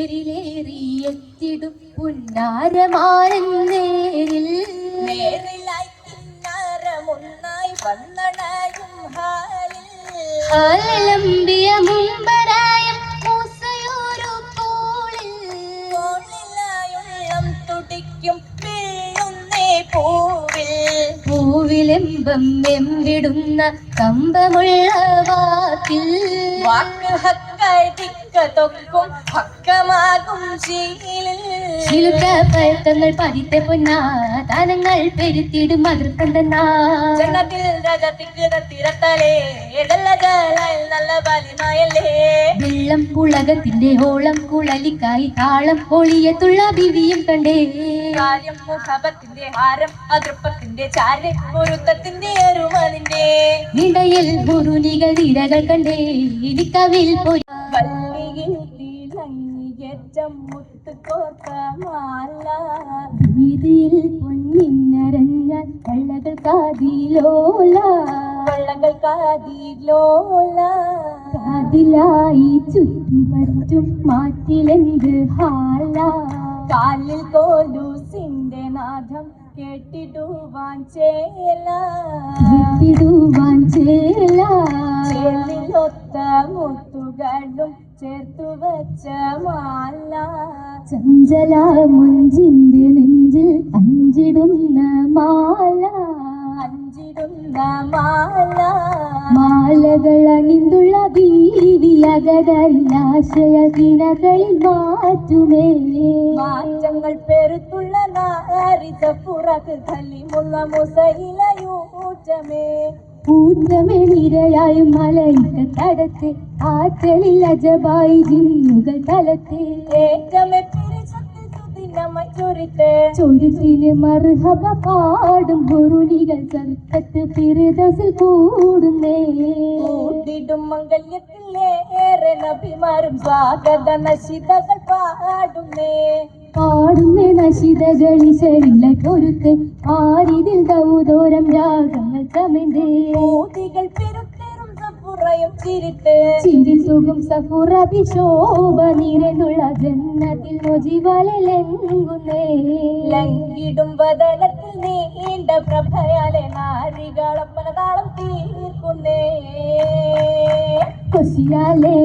തേരിലേറിയെത്തിടും പുന്നാരമാരൻ നേരിൽ. നേരിലായി കിന്നാരമൊന്നായി വന്നണയും ഹാലിൽ. മുമ്പരായം മൂസയൂരു പോളിൽ തോളിലായുള്ളം തുടിക്കും വീഴുന്നേ പൂവിൽ. പൂവിലെമ്പം എമ്പിടുന്ന കമ്പമുള്ള വാക്കിൽ. വാക്ക് ചിലുക്ക പഴക്കങ്ങൾ പതിത്തെ പൊന്നാ താനങ്ങൾ പെരുത്തിടും അതിർക്കം തന്നാ വെള്ളം പുളകത്തിന്റെ ഓളം കുളലിക്കായി താളം ഒളിയത്തുള്ള ബിവിയും കണ്ടേ. കാര്യം മുഖപത്തിന്റെ ഹാരം അതൃപ്പത്തിന്റെ ചാര് പൊരുത്തത്തിന്റെ അരുമതിന്റെ ഇടയിൽ മുറുനികൾ ഇരകൾ കണ്ടേ. ഇടിക്കവിൽ വള്ളിയിൽ തിളങ്ങിയേറ്റം മുത്ത് കോർത്ത മാല വീതിയിൽ പൊന്നിന്നരഞ്ഞ കള്ളകൾ കാതിലോല. വെള്ളങ്ങൾ കാതിലോല. കാതിലായി ചുറ്റും പറ്റും മാറ്റിലെന്ത് ഹാല. കാലിൽ കോലൂസിന്റെ നാഥം കേട്ടിടുവാൻ ചേല. കേട്ടിടുവാൻ ചേല. ചേലിലൊത്ത മുത്തുകളും ചേർത്തു വെച്ച മാല. ചഞ്ചല മുഞ്ചിന്റെ നെഞ്ചിൽ അഞ്ചിടുന്ന മാല. അഞ്ചിടുന്ന മാല. മാലകൾ അണിന്തുള്ള ബീവിയകതല്ലാശയ ദിനകളിൽ മാറ്റുമേ. മാറ്റങ്ങൾ പെരുത്തുള്ള നാരിത പുറത്ത് തല്ലിമുള്ള മുസയിലയൂറ്റമേ. ഊറ്റമേ നിരയായും മലയിക്ക തടത്തെ ആറ്റലിൽ അജബായി ജിന്നുകൾ തലത്തെ. ഏറ്റമേ പിരിച്ചത്തിൽ സുദിനമായി ചൊരിത്തെ ചൊരുത്തിന് മർഹബ പാടും പൊരുളികൾ സർക്കത്ത് ഫിറുദസിൽ കൂടുന്നേ. മംഗല്യത്തിലേറെ നബിമാരും സ്വാഗത നശിതകൾ പാടുന്നേ. പാടുന്നേ നശിതകളിശരില്ല പൊരുത്തെ. ആരിതിൽ തൗതോരം രാഗങ്ങൾ ചമന്തേ ഊതികൾ പെരുത്തേറും സപ്പുറയും ചിരിട്ട് ചിരി സുഖം സഫുറഭിശോഭ നിറഞ്ഞുള്ള ജന്നത്തിൽ മൊജിവലെങ്കുന്നേ ലംഘിടും വദനത്തിൽ നീണ്ട പ്രഭയാലെ നാരികളപ്പന താളം തീർക്കുന്നേ. കൊശിയാലേ